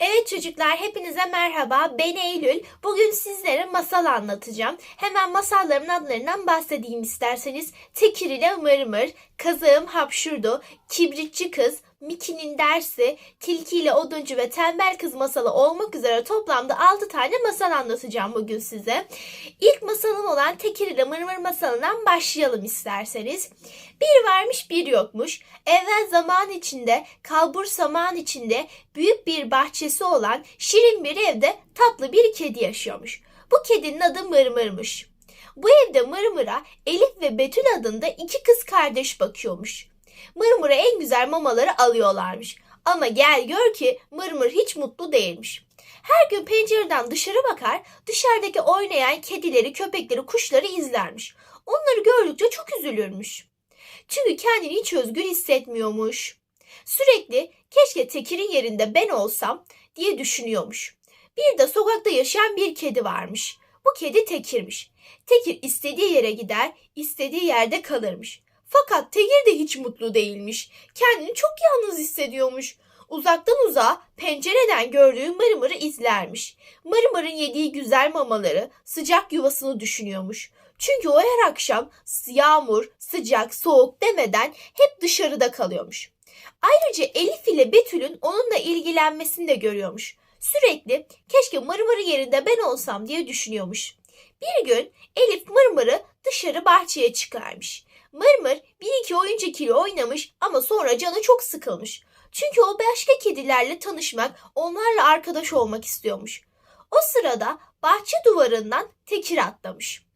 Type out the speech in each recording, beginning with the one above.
Evet çocuklar hepinize merhaba. Ben Eylül. Bugün sizlere masal anlatacağım. Hemen masallarımın adlarından bahsedeyim isterseniz. Tekir ile Mırmır, Kazığım Hapşurdu, Kibritçi Kız, Miki'nin dersi, Tilki ile Oduncu ve Tembel Kız masalı olmak üzere toplamda 6 tane masal anlatacağım bugün size. İlk masalım olan Tekir ile Mırmır masalından başlayalım isterseniz. Bir varmış bir yokmuş. Evvel zaman içinde, kalbur saman içinde büyük bir bahçesi olan şirin bir evde tatlı bir kedi yaşıyormuş. Bu kedinin adı Mırmır'mış. Bu evde Mırmır'a Elif ve Betül adında iki kız kardeş bakıyormuş. Mırmır'a en güzel mamaları alıyorlarmış. Ama gel gör ki Mırmır hiç mutlu değilmiş. Her gün pencereden dışarı bakar, dışarıdaki oynayan kedileri, köpekleri, kuşları izlermiş. Onları gördükçe çok üzülürmüş. Çünkü kendini hiç özgür hissetmiyormuş. Sürekli keşke Tekir'in yerinde ben olsam diye düşünüyormuş. Bir de sokakta yaşayan bir kedi varmış. Bu kedi Tekir'miş. Tekir istediği yere gider, istediği yerde kalırmış. Fakat Tekir de hiç mutlu değilmiş. Kendini çok yalnız hissediyormuş. Uzaktan uzağa pencereden gördüğü Mırmır'ı izlermiş. Mırmır'ın yediği güzel mamaları, sıcak yuvasını düşünüyormuş. Çünkü o her akşam yağmur, sıcak, soğuk demeden hep dışarıda kalıyormuş. Ayrıca Elif ile Betül'ün onunla ilgilenmesini de görüyormuş. Sürekli keşke Mırmır'ı yerinde ben olsam diye düşünüyormuş. Bir gün Elif Mırmır'ı dışarı bahçeye çıkarmış. Mırmır bir iki oyuncak ile oynamış ama sonra canı çok sıkılmış. Çünkü o başka kedilerle tanışmak, onlarla arkadaş olmak istiyormuş. O sırada bahçe duvarından tekir atlamış.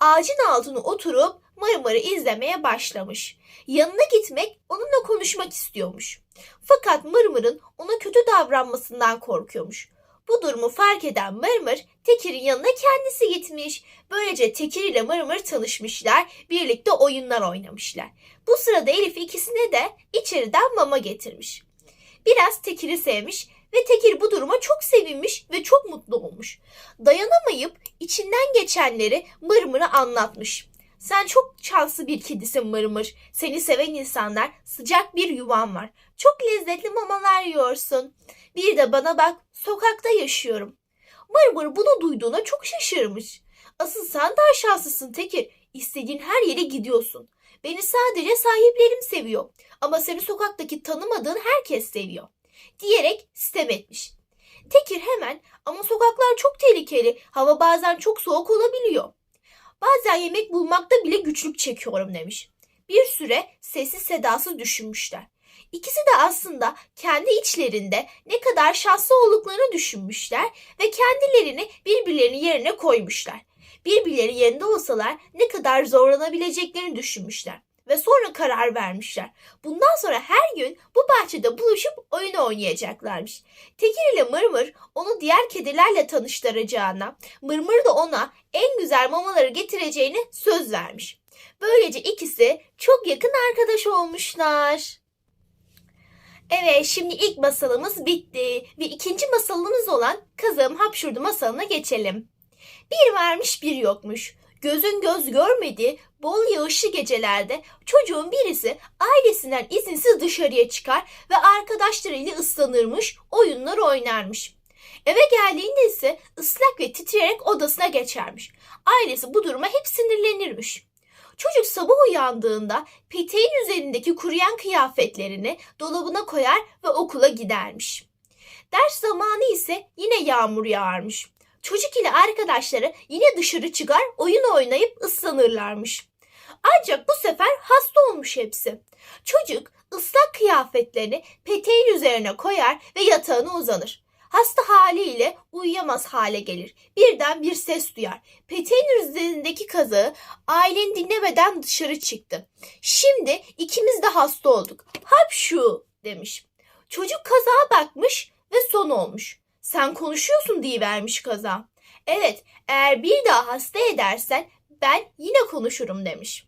Ağacın altına oturup Mırmır'ı izlemeye başlamış. Yanına gitmek, onunla konuşmak istiyormuş. Fakat Mırmır'ın ona kötü davranmasından korkuyormuş. Bu durumu fark eden Mırmır, Tekir'in yanına kendisi gitmiş. Böylece Tekir ile Mırmır tanışmışlar, birlikte oyunlar oynamışlar. Bu sırada Elif ikisine de içeriden mama getirmiş. Biraz Tekir'i sevmiş ve Tekir bu duruma çok sevinmiş ve çok mutlu olmuş. Dayanamayıp içinden geçenleri Mırmır'a anlatmış. Sen çok şanslı bir kedisin Mırmır. Seni seven insanlar, sıcak bir yuvan var. Çok lezzetli mamalar yiyorsun. Bir de bana bak, sokakta yaşıyorum. Mırmır bunu duyduğuna çok şaşırmış. Asıl sen daha şanslısın Tekir. İstediğin her yere gidiyorsun. Beni sadece sahiplerim seviyor. Ama seni sokaktaki tanımadığın herkes seviyor. Diyerek sitem etmiş. Tekir hemen ama sokaklar çok tehlikeli. Hava bazen çok soğuk olabiliyor. Bazen yemek bulmakta bile güçlük çekiyorum demiş. Bir süre sessiz sedasız düşünmüşler. İkisi de aslında kendi içlerinde ne kadar şanslı olduklarını düşünmüşler ve kendilerini birbirlerinin yerine koymuşlar. Birbirleri yerinde olsalar ne kadar zorlanabileceklerini düşünmüşler ve sonra karar vermişler. Bundan sonra her gün bu bahçede buluşup oyun oynayacaklarmış. Tekir ile Mırmır onu diğer kedilerle tanıştıracağına, Mırmır da ona en güzel mamaları getireceğini söz vermiş. Böylece ikisi çok yakın arkadaş olmuşlar. Evet şimdi ilk masalımız bitti ve ikinci masalımız olan Kazığım Hapşurdu masalına geçelim. Bir varmış bir yokmuş. Gözün göz görmediği bol yağışlı gecelerde çocuğun birisi ailesinden izinsiz dışarıya çıkar ve arkadaşlarıyla ıslanırmış, oyunlar oynarmış. Eve geldiğinde ise ıslak ve titreyerek odasına geçermiş. Ailesi bu duruma hep sinirlenirmiş. Çocuk sabah uyandığında peteğin üzerindeki kuruyan kıyafetlerini dolabına koyar ve okula gidermiş. Ders zamanı ise yine yağmur yağarmış. Çocuk ile arkadaşları yine dışarı çıkar oyun oynayıp ıslanırlarmış. Ancak bu sefer hasta olmuş hepsi. Çocuk ıslak kıyafetlerini peteğin üzerine koyar ve yatağına uzanır. Hasta haliyle uyuyamaz hale gelir. Birden bir ses duyar. Peteğin üzerindeki kazığı ailen dinlemeden dışarı çıktı. Şimdi ikimiz de hasta olduk. Hapşu demiş. Çocuk kazağa bakmış ve son olmuş. Sen konuşuyorsun diye vermiş kaza. Evet, eğer bir daha hasta edersen ben yine konuşurum demiş.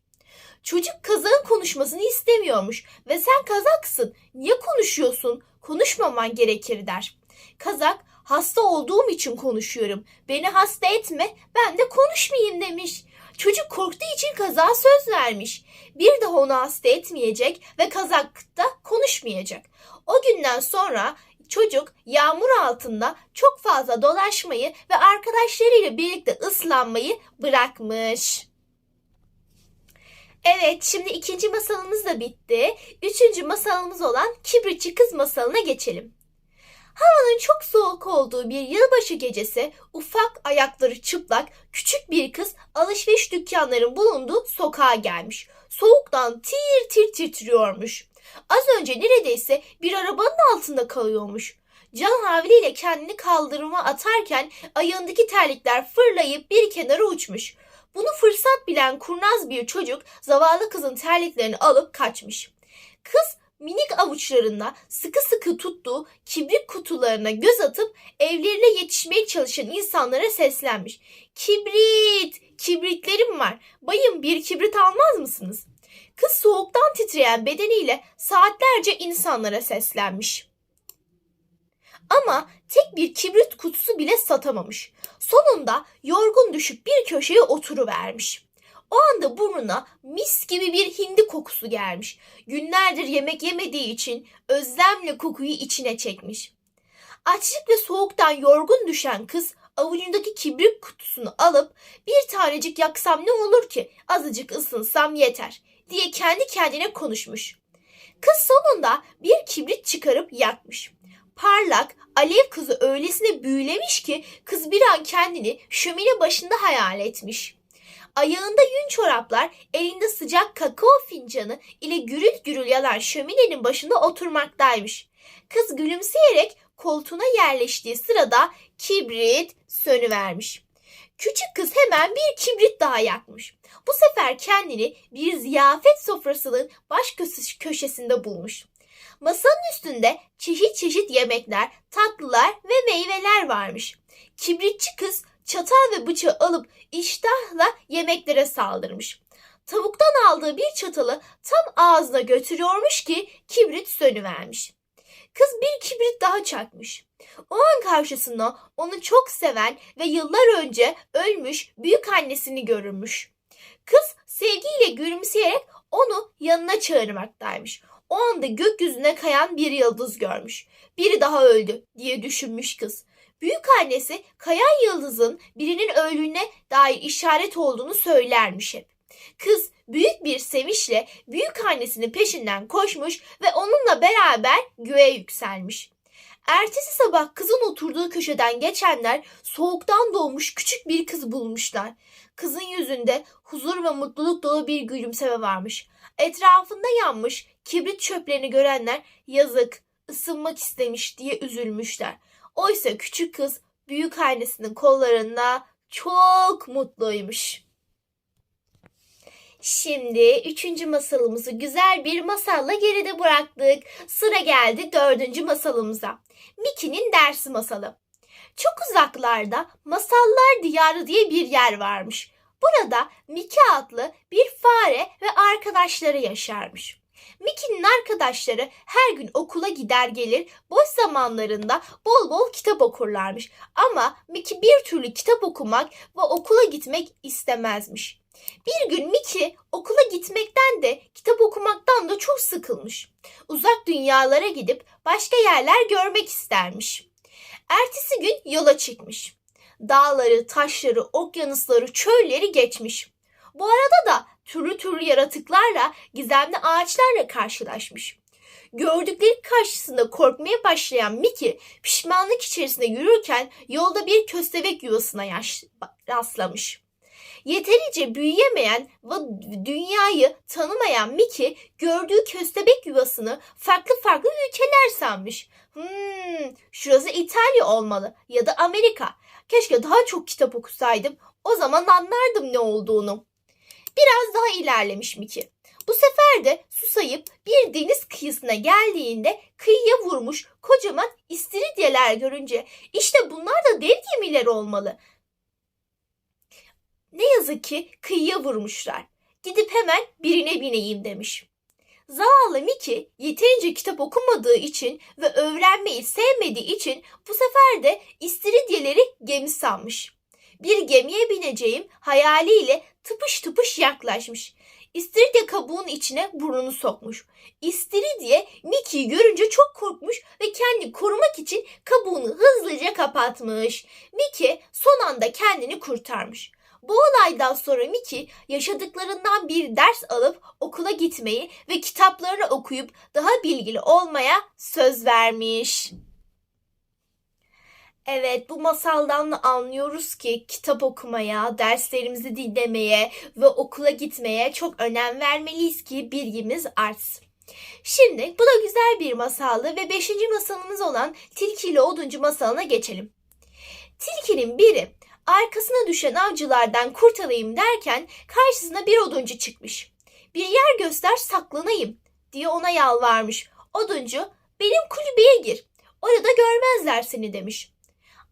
Çocuk kazağın konuşmasını istemiyormuş ve sen kazaksın. Niye konuşuyorsun? Konuşmaman gerekir der. Kazak hasta olduğum için konuşuyorum. Beni hasta etme ben de konuşmayayım demiş. Çocuk korktuğu için kaza söz vermiş. Bir daha onu hasta etmeyecek ve kazak da konuşmayacak. O günden sonra Çocuk yağmur altında çok fazla dolaşmayı ve arkadaşlarıyla birlikte ıslanmayı bırakmış. Evet, şimdi ikinci masalımız da bitti. Üçüncü masalımız olan Kibritçi Kız masalına geçelim. Havanın çok soğuk olduğu bir yılbaşı gecesi ufak ayakları çıplak küçük bir kız alışveriş dükkanların bulunduğu sokağa gelmiş. Soğuktan tir tir titriyormuş. Az önce neredeyse bir arabanın altında kalıyormuş. Can havliyle kendini kaldırıma atarken ayağındaki terlikler fırlayıp bir kenara uçmuş. Bunu fırsat bilen kurnaz bir çocuk zavallı kızın terliklerini alıp kaçmış. Kız minik avuçlarında sıkı sıkı tuttuğu kibrit kutularına göz atıp evlerine yetişmeye çalışan insanlara seslenmiş. Kibrit, kibritlerim var. Bayım bir kibrit almaz mısınız? Kız soğuktan titreyen bedeniyle saatlerce insanlara seslenmiş. Ama tek bir kibrit kutusu bile satamamış. Sonunda yorgun düşüp bir köşeye oturuvermiş. O anda burnuna mis gibi bir hindi kokusu gelmiş. Günlerdir yemek yemediği için özlemle kokuyu içine çekmiş. Açlık ve soğuktan yorgun düşen kız avucundaki kibrit kutusunu alıp bir tanecik yaksam ne olur ki azıcık ısınsam yeter diye kendi kendine konuşmuş. Kız sonunda bir kibrit çıkarıp yakmış. Parlak, alev kızı öylesine büyülemiş ki kız bir an kendini şömine başında hayal etmiş. Ayağında yün çoraplar, elinde sıcak kakao fincanı ile gürül gürül yanan şöminenin başında oturmaktaymış. Kız gülümseyerek koltuğuna yerleştiği sırada kibrit sönüvermiş. Küçük kız hemen bir kibrit daha yakmış. Bu sefer kendini bir ziyafet sofrasının baş köşe- köşesinde bulmuş. Masanın üstünde çeşit çeşit yemekler, tatlılar ve meyveler varmış. Kibritçi kız çatal ve bıçağı alıp iştahla yemeklere saldırmış. Tavuktan aldığı bir çatalı tam ağzına götürüyormuş ki kibrit sönüvermiş. Kız bir kibrit daha çakmış. O an karşısında onu çok seven ve yıllar önce ölmüş büyük annesini görürmüş. Kız sevgiyle gülümseyerek onu yanına çağırmaktaymış. O anda gökyüzüne kayan bir yıldız görmüş. Biri daha öldü diye düşünmüş kız. Büyük annesi kayan yıldızın birinin öldüğüne dair işaret olduğunu söylermiş hep. Kız büyük bir sevinçle büyük annesinin peşinden koşmuş ve onunla beraber göğe yükselmiş. Ertesi sabah kızın oturduğu köşeden geçenler soğuktan doğmuş küçük bir kız bulmuşlar. Kızın yüzünde huzur ve mutluluk dolu bir gülümseme varmış. Etrafında yanmış kibrit çöplerini görenler yazık, ısınmak istemiş diye üzülmüşler. Oysa küçük kız büyük annesinin kollarında çok mutluymuş. Şimdi üçüncü masalımızı güzel bir masalla geride bıraktık. Sıra geldi dördüncü masalımıza. Mickey'nin dersi masalı. Çok uzaklarda Masallar Diyarı diye bir yer varmış. Burada Mickey adlı bir fare ve arkadaşları yaşarmış. Mickey'nin arkadaşları her gün okula gider gelir, boş zamanlarında bol bol kitap okurlarmış. Ama Mickey bir türlü kitap okumak ve okula gitmek istemezmiş. Bir gün Mickey okula gitmekten de kitap okumaktan da çok sıkılmış. Uzak dünyalara gidip başka yerler görmek istermiş. Ertesi gün yola çıkmış. Dağları, taşları, okyanusları, çölleri geçmiş. Bu arada da türlü türlü yaratıklarla, gizemli ağaçlarla karşılaşmış. Gördükleri karşısında korkmaya başlayan Mickey pişmanlık içerisinde yürürken yolda bir köstebek yuvasına rastlamış. Yeterince büyüyemeyen ve dünyayı tanımayan Mickey gördüğü köstebek yuvasını farklı farklı ülkeler sanmış. Hmm, şurası İtalya olmalı ya da Amerika. Keşke daha çok kitap okusaydım. O zaman anlardım ne olduğunu. Biraz daha ilerlemiş Mickey. Bu sefer de susayıp bir deniz kıyısına geldiğinde kıyıya vurmuş kocaman istiridyeler görünce işte bunlar da dev gemileri olmalı. Ne yazık ki kıyıya vurmuşlar. Gidip hemen birine bineyim demiş. Zavallı Mickey yeterince kitap okumadığı için ve öğrenmeyi sevmediği için bu sefer de istiridyeleri gemi sanmış. Bir gemiye bineceğim hayaliyle tıpış tıpış yaklaşmış. İstiridye kabuğun içine burnunu sokmuş. İstiridye Mickey'i görünce çok korkmuş ve kendini korumak için kabuğunu hızlıca kapatmış. Mickey son anda kendini kurtarmış. Bu olaydan sonra Mickey yaşadıklarından bir ders alıp okula gitmeyi ve kitaplarını okuyup daha bilgili olmaya söz vermiş. Evet, bu masaldan da anlıyoruz ki kitap okumaya, derslerimizi dinlemeye ve okula gitmeye çok önem vermeliyiz ki bilgimiz artsın. Şimdi bu da güzel bir masaldı ve beşinci masalımız olan Tilki ile Oduncu masalına geçelim. Tilkinin biri arkasına düşen avcılardan kurtulayım derken karşısına bir oduncu çıkmış. Bir yer göster saklanayım diye ona yalvarmış. Oduncu benim kulübeye gir orada görmezler seni demiş.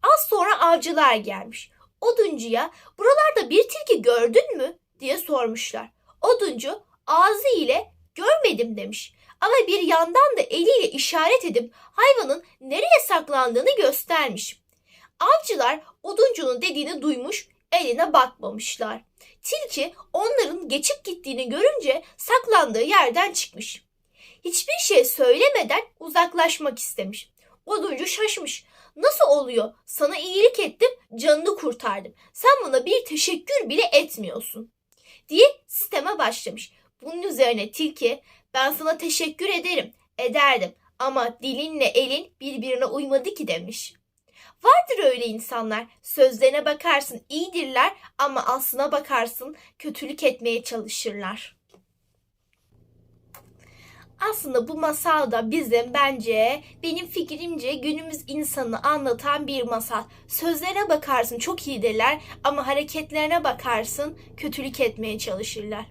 Az sonra avcılar gelmiş. Oduncuya buralarda bir tilki gördün mü diye sormuşlar. Oduncu ağzı ile görmedim demiş. Ama bir yandan da eliyle işaret edip hayvanın nereye saklandığını göstermiş. Avcılar oduncunun dediğini duymuş, eline bakmamışlar. Tilki onların geçip gittiğini görünce saklandığı yerden çıkmış. Hiçbir şey söylemeden uzaklaşmak istemiş. Oduncu şaşmış. Nasıl oluyor? Sana iyilik ettim, canını kurtardım. Sen bana bir teşekkür bile etmiyorsun. Diye sisteme başlamış. Bunun üzerine tilki ben sana teşekkür ederim, ederdim ama dilinle elin birbirine uymadı ki demiş. Vardır öyle insanlar. Sözlerine bakarsın iyidirler ama aslına bakarsın kötülük etmeye çalışırlar. Aslında bu masal da bizim bence benim fikrimce günümüz insanı anlatan bir masal. Sözlerine bakarsın çok iyidirler ama hareketlerine bakarsın kötülük etmeye çalışırlar.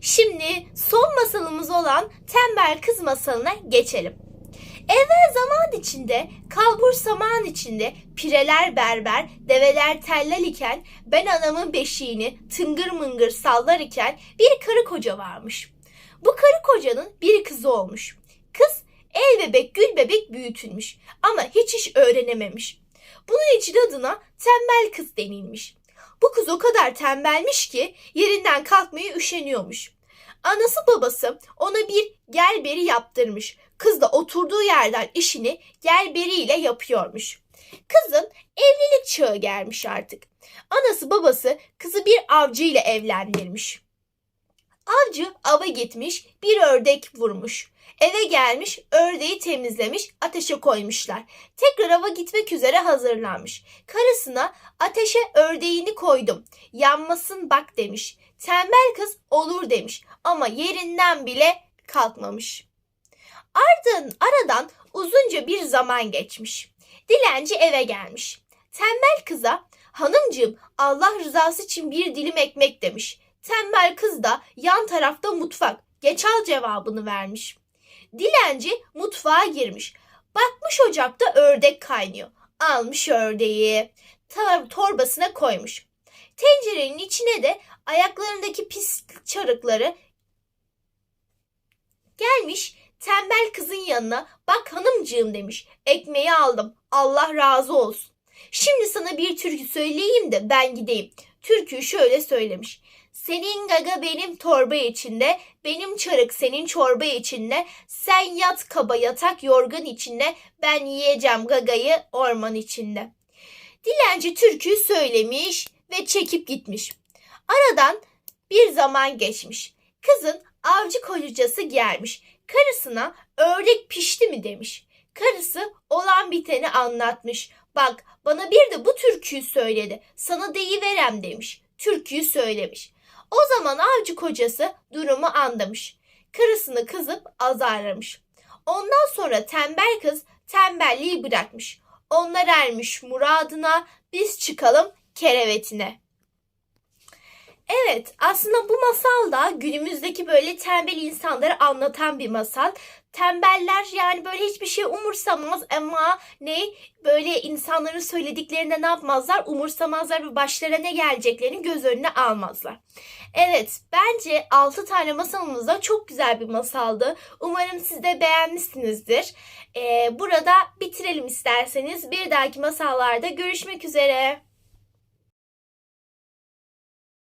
Şimdi son masalımız olan Tembel Kız masalına geçelim. Evvel zaman içinde, kalbur saman içinde, pireler berber, develer tellal iken, ben anamın beşiğini tıngır mıngır sallar iken bir karı koca varmış. Bu karı kocanın bir kızı olmuş. Kız el bebek gül bebek büyütülmüş ama hiç iş öğrenememiş. Bunun için adına tembel kız denilmiş. Bu kız o kadar tembelmiş ki yerinden kalkmaya üşeniyormuş. Anası babası ona bir gel beri yaptırmış. Kız da oturduğu yerden işini gel beriyle yapıyormuş. Kızın evlilik çağı gelmiş artık. Anası babası kızı bir avcı ile evlendirmiş. Avcı ava gitmiş, bir ördek vurmuş. Eve gelmiş, ördeği temizlemiş, ateşe koymuşlar. Tekrar ava gitmek üzere hazırlanmış. Karısına ateşe ördeğini koydum. Yanmasın bak demiş. Tembel kız olur demiş ama yerinden bile kalkmamış. Ardın aradan uzunca bir zaman geçmiş. Dilenci eve gelmiş. Tembel kıza hanımcığım Allah rızası için bir dilim ekmek demiş. Tembel kız da yan tarafta mutfak. Geç al cevabını vermiş. Dilenci mutfağa girmiş. Bakmış ocakta ördek kaynıyor. Almış ördeği. Torbasına koymuş. Tencerenin içine de ayaklarındaki pis çarıkları gelmiş tembel kızın yanına bak hanımcığım demiş. Ekmeği aldım. Allah razı olsun. Şimdi sana bir türkü söyleyeyim de ben gideyim. Türküyü şöyle söylemiş. Senin gaga benim torba içinde, benim çarık senin çorba içinde, sen yat kaba yatak yorgan içinde, ben yiyeceğim gagayı orman içinde. Dilenci türküyü söylemiş ve çekip gitmiş. Aradan bir zaman geçmiş. Kızın avcı kocası gelmiş. Karısına ördek pişti mi demiş. Karısı olan biteni anlatmış. Bak bana bir de bu türküyü söyledi. Sana deyiverem demiş. Türküyü söylemiş. O zaman avcı kocası durumu anlamış. Karısını kızıp azarlamış. Ondan sonra tembel kız tembelliği bırakmış. Onlar ermiş muradına, biz çıkalım kerevetine. Evet, aslında bu masal da günümüzdeki böyle tembel insanları anlatan bir masal. Tembeller yani böyle hiçbir şey umursamaz ama ne böyle insanların söylediklerinde ne yapmazlar? Umursamazlar ve başlarına ne geleceklerini göz önüne almazlar. Evet, bence 6 tane masalımız da çok güzel bir masaldı. Umarım siz de beğenmişsinizdir. Ee, burada bitirelim isterseniz. Bir dahaki masallarda görüşmek üzere.